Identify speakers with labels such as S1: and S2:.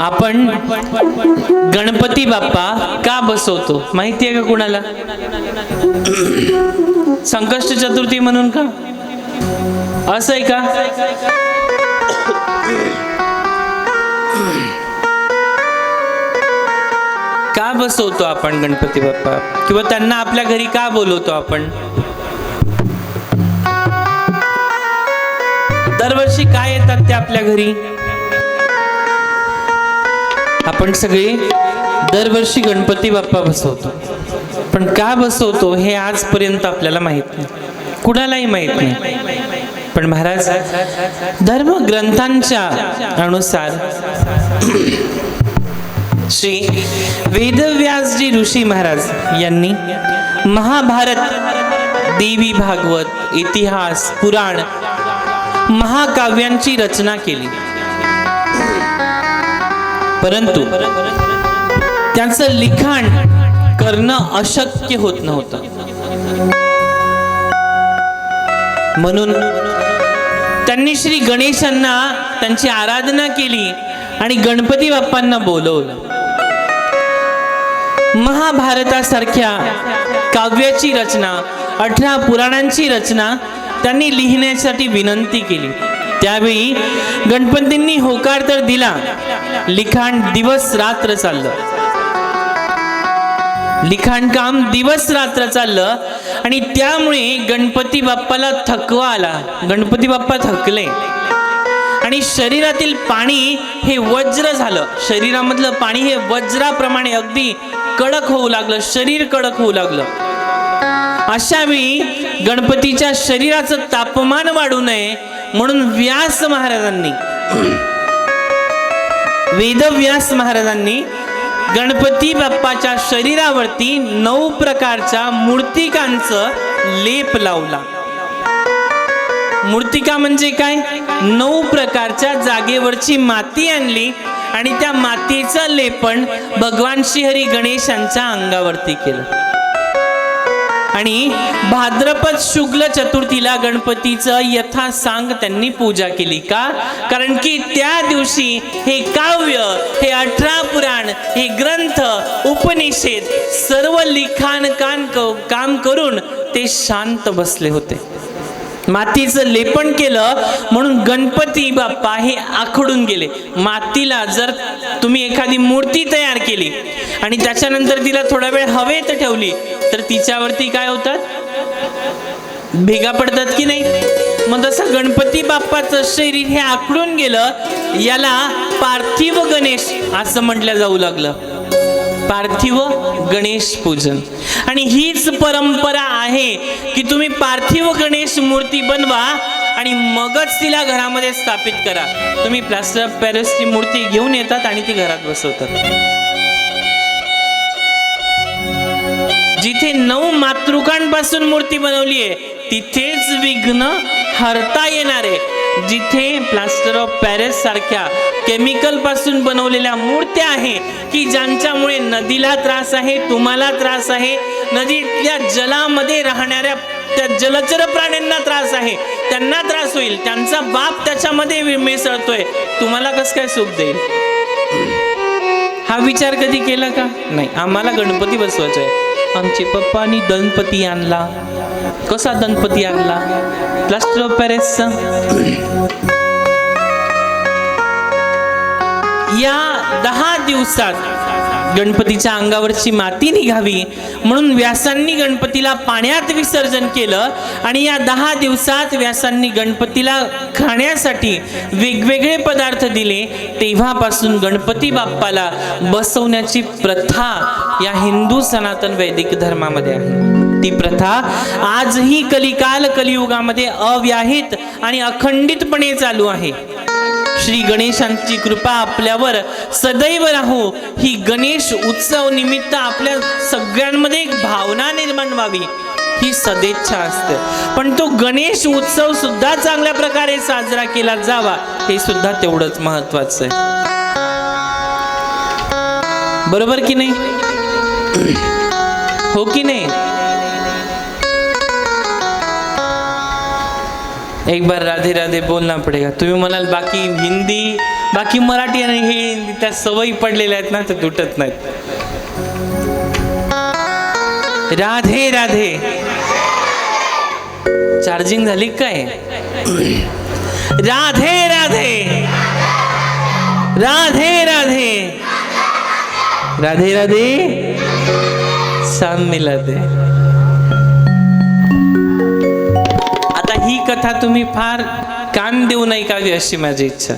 S1: आपण गणपती बाप्पा का बसवतो? माहिती आहे का कुणाला? संकष्ट चतुर्थी म्हणून का? असं आहे का? का बसवतो आपण गणपती बाप्पा? किंवा त्यांना आपल्या घरी का बोलवतो आपण? दरवर्षी काय येतात ते आपल्या घरी? आपण सगळे दरवर्षी गणपती बाप्पा बसवतो. पण का बसवतो हे आजपर्यंत आपल्याला माहीत नाही. कुणालाही माहीत नाही. पण महाराज धर्म ग्रंथांच्या अनुसार श्री वेदव्यासजी ऋषी महाराज यांनी महाभारत देवी भागवत इतिहास पुराण महाकाव्यांची रचना केली. परंतु त्यांचं लिखाण करणं अशक्य होत नव्हतं. म्हणून त्यांनी श्री गणेशांना त्यांची आराधना केली आणि गणपती बाप्पांना बोलवलं. महाभारतासारख्या काव्याची रचना अठरा पुराणांची रचना त्यांनी लिहिण्यासाठी विनंती केली. त्यावेळी गणपतींनी होकार तर दिला. लिखाण दिवस रात्र चाललं. लिखाण काम दिवस रात्र चाललं आणि त्यामुळे गणपती बाप्पाला थकवा आला. गणपती बाप्पा थकले. आणि शरीरातील पाणी हे वज्र झालं. शरीरामधलं पाणी हे वज्राप्रमाणे अगदी कडक होऊ लागलं. शरीर कडक होऊ लागलं. अशावेळी गणपतीच्या शरीराचं तापमान वाढू नये म्हणून व्यास महाराजांनी वेदव्यास महाराजांनी गणपती बाप्पाच्या शरीरावरती नऊ प्रकारच्या मूर्तिकांचं लेप लावला. मूर्तिका म्हणजे काय? नऊ प्रकारच्या जागेवरची माती आणली आणि त्या मातीचं लेपण भगवान श्रीहरी गणेशांच्या अंगावरती केलं. आणि भाद्रपद शुक्ल चतुर्थीला गणपतीचं यथा सांग त्यांनी पूजा केली. का? कारण की त्या दिवशी हे काव्य हे अठरा पुराण हे ग्रंथ उपनिषेध सर्व लिखाण कान काम करून ते शांत बसले होते. मातीचं लेपन केलं म्हणून गणपती बाप्पा हे आखडून गेले. मातीला जर तुम्ही एखादी मूर्ती तयार केली आणि त्याच्यानंतर तिला थोडा वेळ हवेत ठेवली. तर तिच्यावरती काय होतात? भेगा पडतात की नाही? मग तसं गणपती बाप्पाचं शरीर हे आकडून गेलं याला पार्थिव गणेश असं म्हटलं जाऊ लागलं. पार्थिव गणेश पूजन. आणि हीच परंपरा आहे की तुम्ही पार्थिव गणेश मूर्ती बनवा आणि मगच तिला घरामध्ये स्थापित करा. तुम्ही प्लास्टर पॅरिसची मूर्ती घेऊन येतात आणि ती घरात बसवतात. जिथे नऊ मातृकांपासून मूर्ती बनवली आहे तिथेच विघ्न हरता येणार आहे. जिथे प्लास्टर ऑफ पॅरिस सारख्या केमिकलपासून बनवलेल्या मूर्त्या आहे की ज्यांच्यामुळे नदीला त्रास आहे तुम्हाला त्रास आहे नदीतल्या जलामध्ये राहणाऱ्या त्या जलचर प्राण्यांना त्रास आहे त्यांना त्रास होईल त्यांचा बाप त्याच्यामध्ये मिसळतोय. तुम्हाला कसं काय सुख देईल? हा विचार कधी केला का? नाही आम्हाला गणपती बसवायचा आहे. आमचे पप्पानी गणपती आणला. कसा गणपती आणला? प्लास्टर ऑफ पॅरिसचा या दहा दिवसात गणपतीच्या अंगावरची माती निघावी म्हणून व्यासांनी गणपतीला पाण्यात विसर्जन केलं आणि या दहा दिवसात व्यासांनी गणपतीला खाण्यासाठी वेगवेगळे पदार्थ दिले. तेव्हापासून गणपती बाप्पाला बसवण्याची प्रथा या हिंदू सनातन वैदिक धर्मामध्ये आहे. ती प्रथा आजही कलिकाल कलियुगामध्ये अव्याहित आणि अखंडितपणे चालू आहे. श्री गणेशांची कृपा आपल्यावर सदैव राहू. ही गणेश उत्सव निमित्त आपल्या सगळ्यांमध्ये एक भावना निर्माण व्हावी. ही सदिच्छा असते. पण तो गणेश उत्सव सुद्धा चांगल्या प्रकारे साजरा केला जावा हे सुद्धा तेवढंच महत्वाचं आहे. बरोबर की नाही? हो की नाही? एक बार राधे राधे बोलना पड़ेगा. तुम्ही म्हणाल बाकी हिंदी बाकी मराठी आणि हे त्या सवयी पडलेल्या आहेत ना तर तुटत नाहीत. राधे राधे. चार्जिंग झाली काय? राधे राधे. राधे राधे. राधे राधे. साम मिला आता कथा तुम्ही फार कान देऊ नये कावी अशी माझी इच्छा?